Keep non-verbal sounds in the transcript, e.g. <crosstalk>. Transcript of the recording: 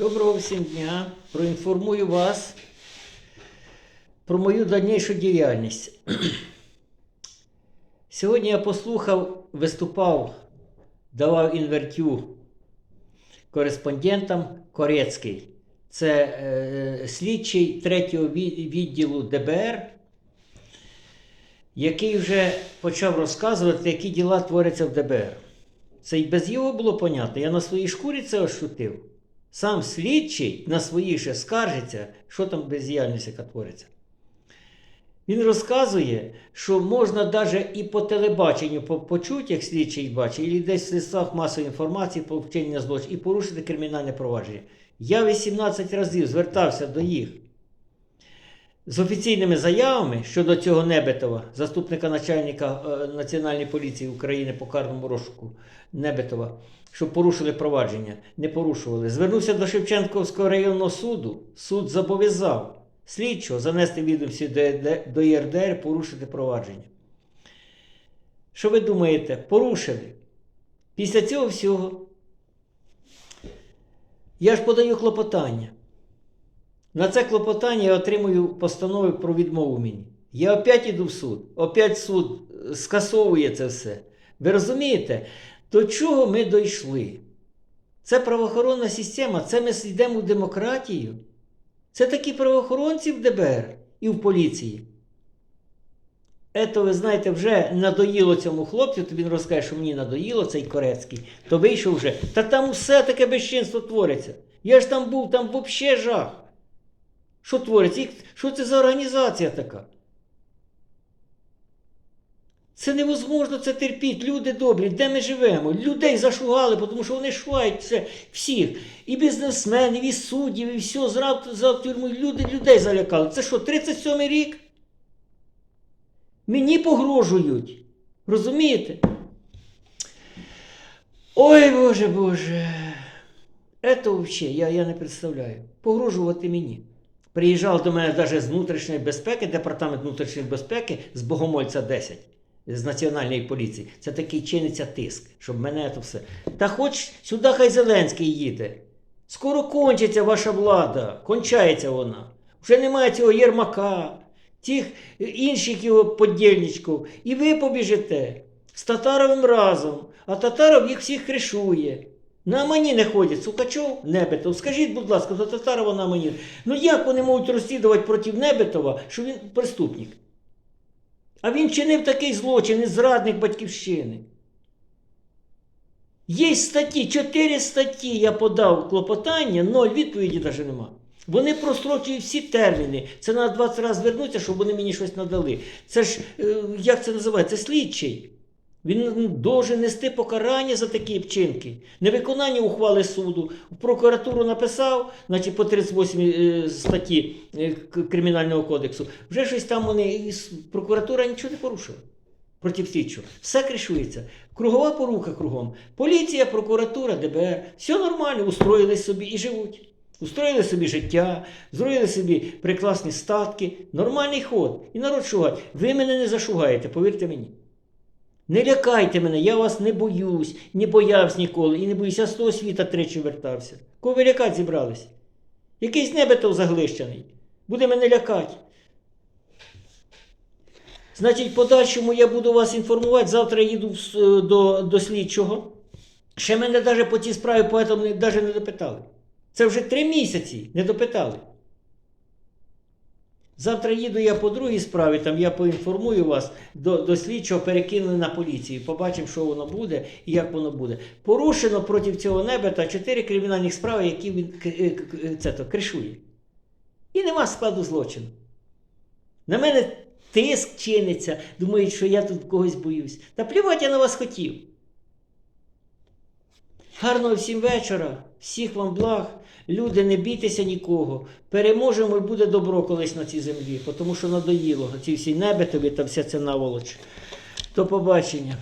Доброго всім дня. Проінформую вас про мою дальнішу діяльність. <clears throat> Сьогодні я послухав, виступав, давав інвертю кореспондентам Корецький. Це е, слідчий третього відділу ДБР, який вже почав розказувати, які діла творяться в ДБР. Це й без його було понятно. Я на своїй шкурі це ощутив. Сам слідчий на своїй ще скаржиться, що там бездіяльність, яка твориться. Він розказує, що можна навіть і по телебаченню по- почути, як слідчий бачить, і десь в средствах масової інформації про вчинення злочину і порушити кримінальне провадження. Я 18 разів звертався до їх з офіційними заявами щодо цього Небетова, заступника начальника е, Національної поліції України по карному розшуку Небетова, щоб порушили провадження. Не порушували. Звернувся до Шевченківського районного суду. Суд зобов'язав слідчого занести відомості до до ЄРДР, порушити провадження. Що ви думаєте? Порушили. Після цього всього я ж подаю клопотання. На це клопотання я отримую постанови про відмову мені. Я опять іду в суд, опять суд е, скасовує це все. Ви розумієте, до чого ми дійшли? Це правоохоронна система, це ми йдемо в демократію. Це такі правоохоронці в ДБР і в поліції. Ето, ви знаєте, вже надоїло цьому хлопцю, то він розкаже, що мені надоїло цей Корецький, то вийшов вже. Та там усе таке безчинство твориться. Я ж там був, там взагалі жах. Що твориться? Що це за організація така? Це невозможно це терпіти. Люди добрі, де ми живемо? Людей зашугали, тому що вони шугають це всіх. І бізнесменів, і суддів, і все, за тюрму. Люди людей залякали. Це що, 37-й рік? Мені погрожують. Розумієте? Ой, Боже Боже. Это взагалі, я, я не представляю. Погрожувати мені. Приїжджав до мене навіть з внутрішньої безпеки, департамент внутрішньої безпеки з Богомольця 10 з Національної поліції. Це такий чиниться тиск, щоб мене то все. Та хоч сюди хай Зеленський їде. Скоро кончиться ваша влада, кончається вона. Вже немає цього Єрмака, тих інших його подільничків. І ви побіжите з Татаровим разом, а Татаров їх всіх кришує. На мені не ходять, Сукачов, Небетов. Скажіть, будь ласка, до Татарова на мені. Ну як вони можуть розслідувати проти Небетова, що він преступник? А він чинив такий злочин, і зрадник батьківщини. Є статті, чотири статті я подав клопотання, ноль відповіді навіть нема. Вони прострочують всі терміни. Це треба 20 разів звернутися, щоб вони мені щось надали. Це ж, е, як це називається? Слідчий. Він должен нести покарання за такі вчинки. Невиконання ухвали суду. В прокуратуру написав, значить по 38 е, статті е, Кримінального кодексу. Вже щось там вони, прокуратура нічого не порушила проти слідчого. Все кришується. Кругова порука кругом. Поліція, прокуратура, ДБР. Все нормально, устроїли собі і живуть. Устроїли собі життя, зробили собі прекрасні статки. Нормальний ход. І народ шугає. Ви мене не зашугаєте, повірте мені. Не лякайте мене, я вас не боюсь, не боявся ніколи і не боюся, я з того світа тричі вертався. Кого ви лякати зібрались? Якийсь небетов заглищений. Буде мене лякати. Значить, подальшому я буду вас інформувати. Завтра їду до, до слідчого. Ще мене навіть по цій справі поетому не, навіть не допитали. Це вже три місяці не допитали. Завтра їду я по другій справі, там я поінформую вас до, до слідчого, перекинули на поліцію. Побачимо, що воно буде і як воно буде. Порушено проти цього небета чотири кримінальних справи, які він е, е, це, то, кришує. І нема складу злочину. На мене тиск чиниться, думають, що я тут когось боюсь. Та плювати я на вас хотів. Гарного всім вечора, всіх вам благ. Люди, не бійтеся нікого. Переможемо і буде добро колись на цій землі, тому що надоїло ці всі небетові та вся ця наволоч. До побачення.